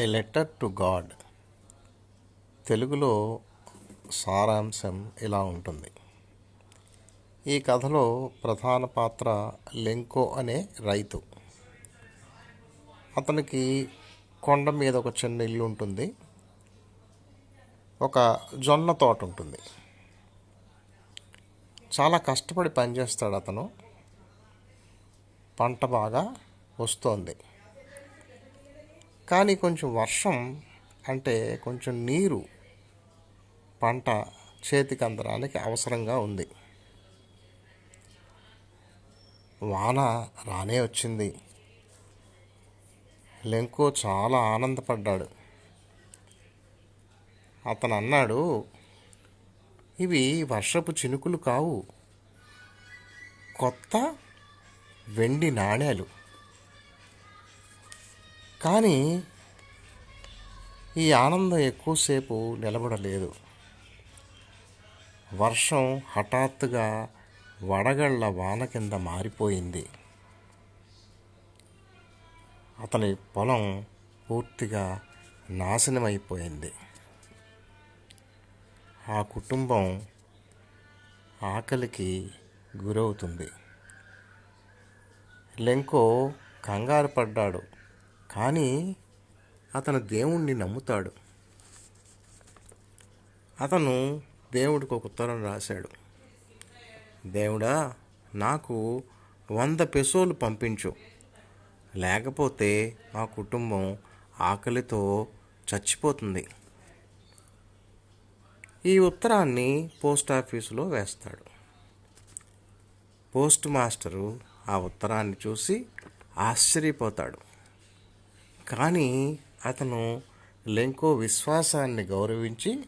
A letter to God తెలుగులో సారాంశం ఇలా ఉంటుంది. ఈ కథలో ప్రధాన పాత్ర లెంకో అనే రైతు. అతనికి కొండ మీద ఒక చిన్న ఇల్లు ఉంటుంది. ఒక జొన్న తోట ఉంటుంది. చాలా కష్టపడి పనిచేస్తాడు అతను. పంట బాగా వస్తోంది. కానీ కొంచెం వర్షం అంటే కొంచెం నీరు పంట చేతికి అందడానికి అవసరంగా ఉంది. వాన రానే వచ్చింది. లెంకో చాలా ఆనందపడ్డాడు. అతను అన్నాడు ఇవి వర్షపు చినుకులు కావు. కొత్త వెండి నాణేలు. కానీ ఈ ఆనందం ఎక్కువసేపు నిలబడలేదు. వర్షం హఠాత్తుగా వడగళ్ళ వాన కింద మారిపోయింది. అతని పొలం పూర్తిగా నాశనమైపోయింది. ఆ కుటుంబం ఆకలికి గురవుతుంది. లెంకో కంగారు పడ్డాడు. కానీ అతను దేవుణ్ణి నమ్ముతాడు. అతను దేవుడికి ఒక ఉత్తరం రాశాడు. దేవుడా నాకు వంద పెసోలు పంపించు. లేకపోతే మా కుటుంబం ఆకలితో చచ్చిపోతుంది. ఈ ఉత్తరాన్ని పోస్ట్ ఆఫీసులో వేస్తాడు. పోస్ట్ మాస్టరు ఆ ఉత్తరాన్ని చూసి ఆశ్చర్యపోతాడు. కానీ అతను లెంకో విశ్వాసాన్ని గౌరవించి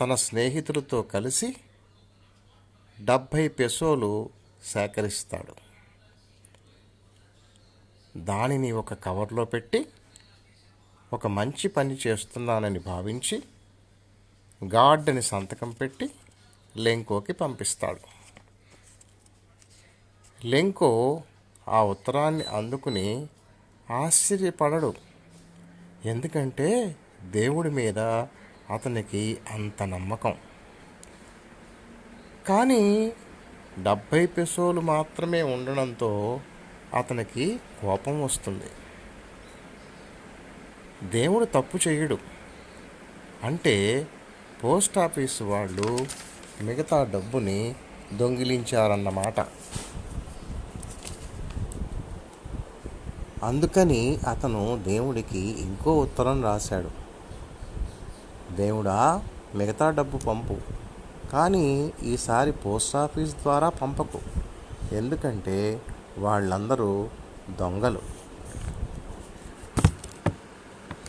తన స్నేహితులతో కలిసి డెబ్భై పెసోలు సేకరిస్తాడు. దానిని ఒక కవర్లో పెట్టి ఒక మంచి పని చేస్తున్నానని భావించి గార్డ్ని సంతకం పెట్టి లెంకోకి పంపిస్తాడు. లెంకో ఆ ఉత్తరాన్ని అందుకుని ఆశ్చర్యపడడు. ఎందుకంటే దేవుడి మీద అతనికి అంత నమ్మకం. కానీ డెబ్భై పెసోలు మాత్రమే ఉండడంతో అతనికి కోపం వస్తుంది. దేవుడు తప్పు చేయడు. అంటే పోస్ట్ ఆఫీస్ వాళ్ళు మిగతా డబ్బుని దొంగిలించారన్నమాట. అందుకని అతను దేవుడికి ఇంకో ఉత్తరం రాశాడు. దేవుడా మిగతా డబ్బు పంపు. కానీ ఈసారి పోస్ట్ ఆఫీస్ ద్వారా పంపకు. ఎందుకంటే వాళ్ళందరూ దొంగలు.